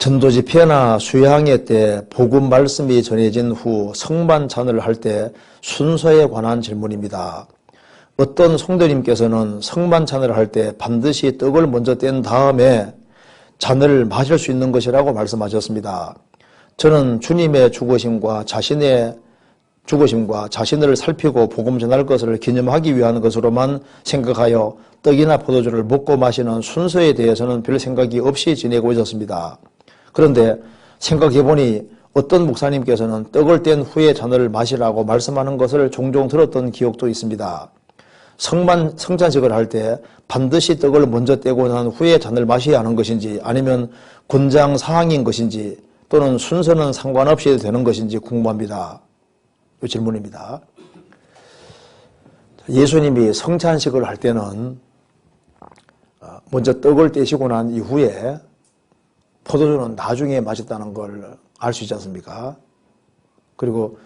전도 집회나 수양회 때 복음 말씀이 전해진 후 성만찬을 할 때 순서에 관한 질문입니다. 어떤 성도님께서는 성만찬을 할 때 반드시 떡을 먼저 뗀 다음에 잔을 마실 수 있는 것이라고 말씀하셨습니다. 저는 주님의 죽으심과 자신의 죽으심과 자신을 살피고 복음 전할 것을 기념하기 위한 것으로만 생각하여 떡이나 포도주를 먹고 마시는 순서에 대해서는 별 생각이 없이 지내고 있었습니다. 그런데 생각해보니 어떤 목사님께서는 떡을 뗀 후에 잔을 마시라고 말씀하는 것을 종종 들었던 기억도 있습니다. 성만, 성찬식을 할 때 반드시 떡을 먼저 떼고 난 후에 잔을 마셔야 하는 것인지 아니면 군장 사항인 것인지 또는 순서는 상관없이 되는 것인지 궁금합니다. 이 질문입니다. 예수님이 성찬식을 할 때는 어, 먼저 떡을 떼시고 난 이후에 포도주는 나중에 마셨다는 걸 알 수 있지 않습니까? 그리고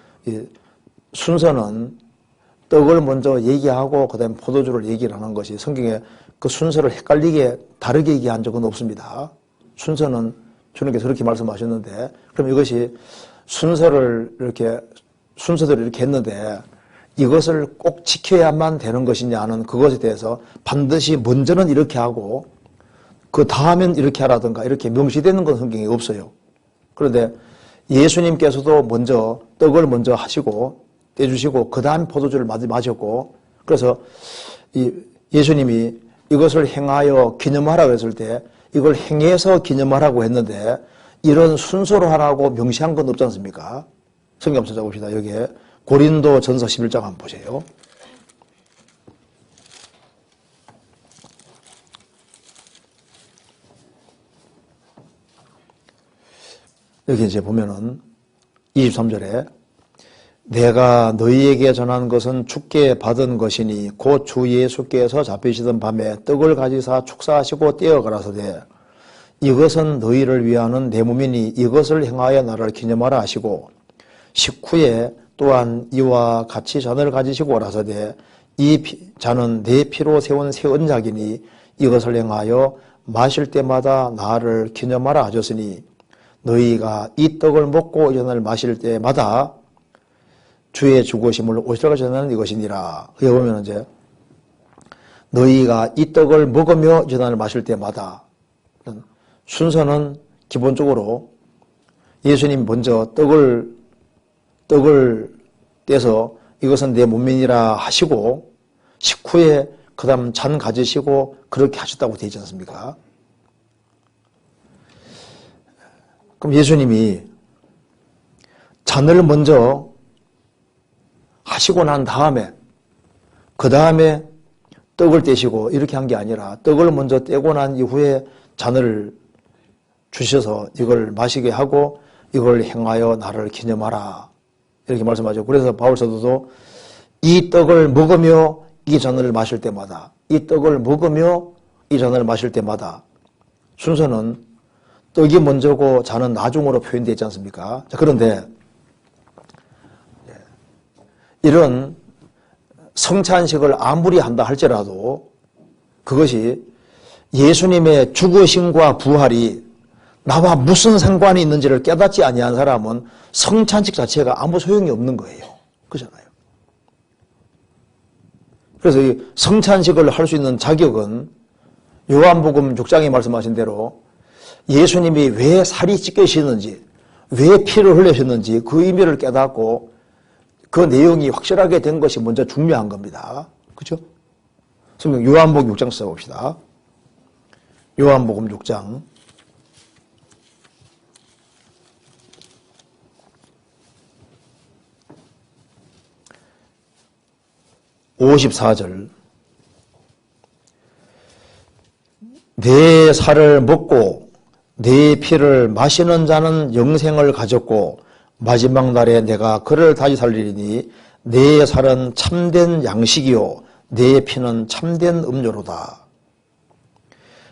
순서는 떡을 먼저 얘기하고 그다음 포도주를 얘기를 하는 것이 성경에 그 순서를 헷갈리게 다르게 얘기한 적은 없습니다. 순서는 주님께서 그렇게 말씀하셨는데 그럼 이것이 순서를 이렇게 순서대로 이렇게 했는데 이것을 꼭 지켜야만 되는 것이냐는 그것에 대해서 반드시 먼저는 이렇게 하고 그 다음엔 이렇게 하라든가 이렇게 명시되는 건 성경에 없어요. 그런데 예수님께서도 먼저 떡을 먼저 하시고 떼주시고 그 다음 포도주를 마셨고 그래서 이 예수님이 이것을 행하여 기념하라고 했을 때 이걸 행해서 기념하라고 했는데 이런 순서로 하라고 명시한 건 없지 않습니까? 성경 찾아봅시다. 여기에 고린도 전서 11장 한번 보세요. 여기 이제 보면은 23절에 내가 너희에게 전한 것은 죽게 받은 것이니 곧 주 예수께서 잡히시던 밤에 떡을 가지사 축사하시고 떼어 가라사대. 이것은 너희를 위하는 내 몸이니 이것을 행하여 나를 기념하라 하시고 식후에 또한 이와 같이 잔을 가지시고 오라사대. 이 잔은 내 피로 세운 새 언약이니 이것을 행하여 마실 때마다 나를 기념하라 하셨으니 너희가 이 떡을 먹고 이 잔을 마실 때마다 주의 죽으심을 오시라고 전하는 이것이니라. 여기 보면 이제 너희가 이 떡을 먹으며 전환을 마실 때마다 순서는 기본적으로 예수님 먼저 떡을 떡을 떼서 이것은 내 몸이니라 하시고 식후에 그 다음 잔 가지시고 그렇게 하셨다고 되어 있지 않습니까? 그럼 예수님이 잔을 먼저 하시고 난 다음에 그 다음에 떡을 떼시고 이렇게 한 게 아니라 떡을 먼저 떼고 난 이후에 잔을 주셔서 이걸 마시게 하고 이걸 행하여 나를 기념하라 이렇게 말씀하죠. 그래서 바울 사도도 이 떡을 먹으며 이 잔을 마실 때마다 이 떡을 먹으며 이 잔을 마실 때마다 순서는 떡이 먼저고 잔은 나중으로 표현되어 있지 않습니까? 자, 그런데 이런 성찬식을 아무리 한다 할지라도 그것이 예수님의 죽으심과 부활이 나와 무슨 상관이 있는지를 깨닫지 아니한 사람은 성찬식 자체가 아무 소용이 없는 거예요. 그잖아요. 그래서 이 성찬식을 할 수 있는 자격은 요한복음 6장에 말씀하신 대로 예수님이 왜 살이 찢겨지는지, 왜 피를 흘리셨는지 그 의미를 깨닫고 그 내용이 확실하게 된 것이 먼저 중요한 겁니다. 그죠? 성경 요한복음 6장 써봅시다. 요한복음 6장. 54절. 내 살을 먹고 내 피를 마시는 자는 영생을 가졌고 마지막 날에 내가 그를 다시 살리리니 내 살은 참된 양식이요 내 피는 참된 음료로다.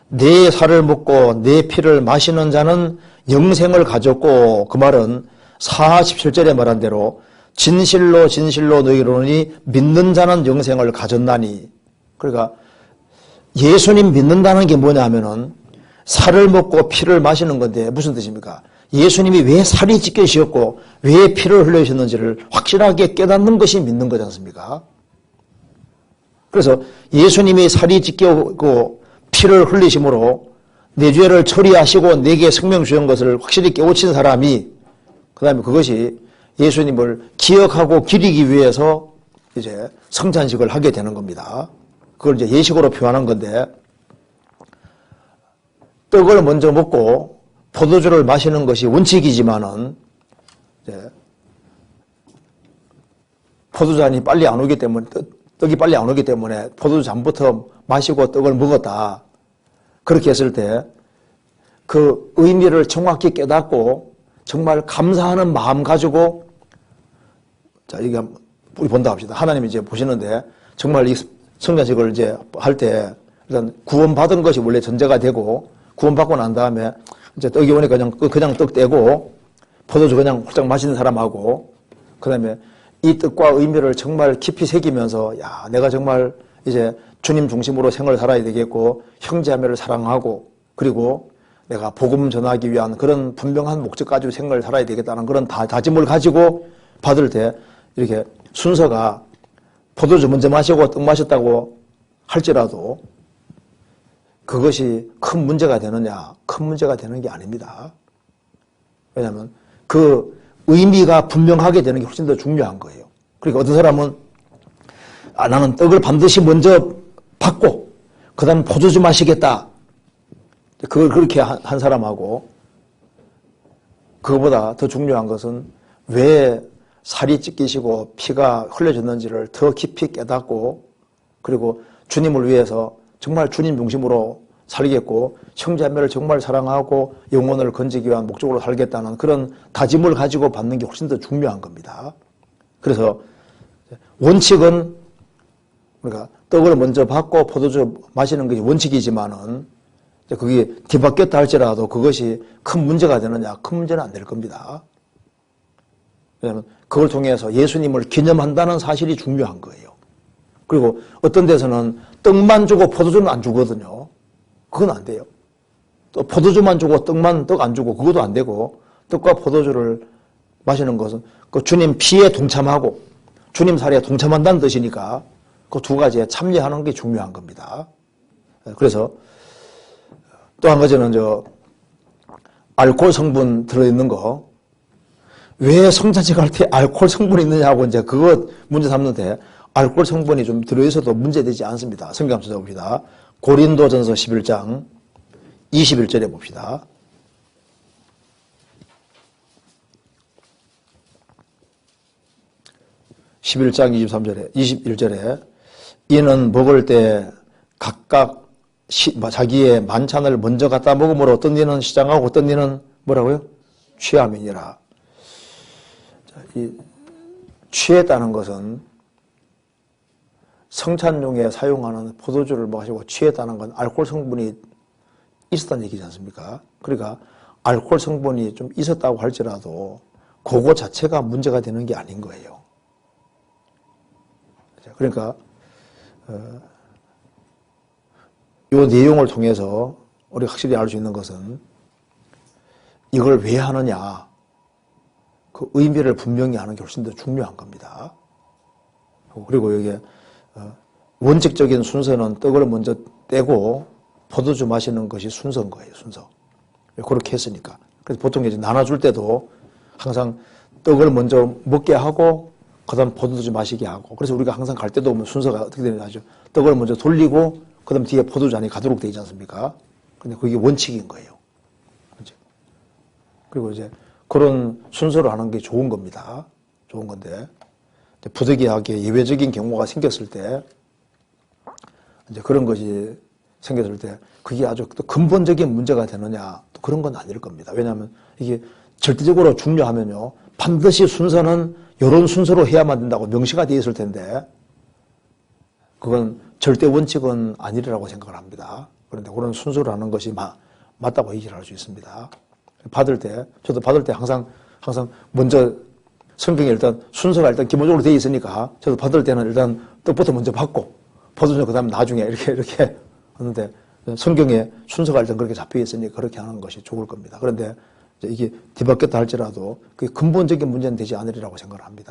내 살을 먹고 내 피를 마시는 자는 영생을 가졌고 그 말은 47절에 말한 대로 진실로 진실로 너희로니 믿는 자는 영생을 가졌나니 그러니까 예수님 믿는다는 게 뭐냐 하면은 살을 먹고 피를 마시는 건데 무슨 뜻입니까? 예수님이 왜 살이 찢겨지셨고 왜 피를 흘려주셨는지를 확실하게 깨닫는 것이 믿는 거지 않습니까? 그래서 예수님이 살이 찢겨고 피를 흘리심으로 내 죄를 처리하시고 내게 생명 주신 것을 확실히 깨우친 사람이 그 다음에 그것이 예수님을 기억하고 기리기 위해서 이제 성찬식을 하게 되는 겁니다. 그걸 이제 예식으로 표현한 건데 떡을 먼저 먹고 포도주를 마시는 것이 원칙이지만은 포도잔이 빨리 안 오기 때문에 떡- 떡이 빨리 안 오기 때문에 포도잔부터 마시고 떡을 먹었다. 그렇게 했을 때 그 의미를 정확히 깨닫고 정말 감사하는 마음 가지고 자 한번 우리 본다 합시다. 하나님이 이제 보시는데 정말 이 성찬식을 이제 할 때 일단 구원받은 것이 원래 전제가 되고 구원받고 난 다음에 이제 떡이 오니까 그냥 그냥 떡 떼고 포도주 그냥 홀짝 마시는 사람하고 그 다음에 이 뜻과 의미를 정말 깊이 새기면서 야 내가 정말 이제 주님 중심으로 생을 살아야 되겠고 형제자매를 사랑하고 그리고 내가 복음 전하기 위한 그런 분명한 목적 가지고 생을 살아야 되겠다는 그런 다, 다짐을 가지고 받을 때 이렇게 순서가 포도주 먼저 마시고 떡 마셨다고 할지라도 그것이 큰 문제가 되느냐? 큰 문제가 되는 게 아닙니다. 왜냐하면 그 의미가 분명하게 되는 게 훨씬 더 중요한 거예요. 그러니까 어떤 사람은 아, 나는 떡을 반드시 먼저 받고 그 다음에 포도 주 마시겠다. 그걸 그렇게 한, 한 사람하고 그거보다 더 중요한 것은 왜 살이 찢기시고 피가 흘려졌는지를 더 깊이 깨닫고 그리고 주님을 위해서 정말 주님 중심으로 살겠고 형제자매를 정말 사랑하고 영혼을 건지기 위한 목적으로 살겠다는 그런 다짐을 가지고 받는 게 훨씬 더 중요한 겁니다. 그래서 원칙은 우리가 떡을 먼저 받고 포도주 마시는 것이 원칙이지만은 그게 뒤바뀌었다 할지라도 그것이 큰 문제가 되느냐 큰 문제는 안 될 겁니다. 왜냐하면 그걸 통해서 예수님을 기념한다는 사실이 중요한 거예요. 그리고 어떤 데서는 떡만 주고 포도주는 안 주거든요. 그건 안 돼요. 또 포도주만 주고 떡만 떡 안 주고 그것도 안 되고 떡과 포도주를 마시는 것은 그 주님 피에 동참하고 주님 살에 동참한다는 뜻이니까 그 두 가지에 참여하는 게 중요한 겁니다. 그래서 또 한 가지는 저 알코올 성분 들어있는 거 왜 성찬식 할 때 알코올 성분이 있느냐고 이제 그거 문제 삼는데 알코올 성분이 좀 들어있어도 문제되지 않습니다. 성경 한번 찾아봅시다. 고린도전서 11장 21절에 봅시다. (11장 23절에) (21절에) 이는 먹을 때 각각 시- 자기의 만찬을 먼저 갖다 먹음으로 어떤 이는 시장하고 어떤 이는 뭐라고요? 취함이니라. 취했다는 것은 성찬용에 사용하는 포도주를 마시고 취했다는 건 알코올 성분이 있었다는 얘기지 않습니까? 그러니까 알코올 성분이 좀 있었다고 할지라도 그거 자체가 문제가 되는 게 아닌 거예요. 그러니까 이 내용을 통해서 우리가 확실히 알 수 있는 것은 이걸 왜 하느냐 그 의미를 분명히 하는 게 훨씬 더 중요한 겁니다. 그리고 여기에 어, 원칙적인 순서는 떡을 먼저 떼고 포도주 마시는 것이 순서인 거예요, 순서. 그렇게 했으니까. 그래서 보통 이제 나눠줄 때도 항상 떡을 먼저 먹게 하고 그 다음 포도주 마시게 하고 그래서 우리가 항상 갈 때도 보면 순서가 어떻게 되는지 아죠? 떡을 먼저 돌리고 그 다음 뒤에 포도주안이 가도록 되지 않습니까? 근데 그게 원칙인 거예요. 그죠? 그리고 이제 그런 순서로 하는 게 좋은 겁니다. 좋은 건데 부득이하게 예외적인 경우가 생겼을 때 이제 그런 것이 생겼을 때 그게 아주 또 근본적인 문제가 되느냐 또 그런 건 아닐 겁니다. 왜냐하면 이게 절대적으로 중요하면요 반드시 순서는 이런 순서로 해야만 된다고 명시가 되어 있을 텐데 그건 절대 원칙은 아니라고 생각을 합니다. 그런데 그런 순서로 하는 것이 마, 맞다고 얘기를 할 수 있습니다. 받을 때 저도 받을 때 항상 항상 먼저 성경에 일단 순서가 일단 기본적으로 되어 있으니까 저도 받을 때는 일단 떡부터 먼저 받고 포도주 그 다음 나중에 이렇게 이렇게 하는데 성경에 순서가 일단 그렇게 잡혀 있으니 그렇게 하는 것이 좋을 겁니다. 그런데 이게 뒤바뀌었다 할지라도 그 근본적인 문제는 되지 않으리라고 생각을 합니다.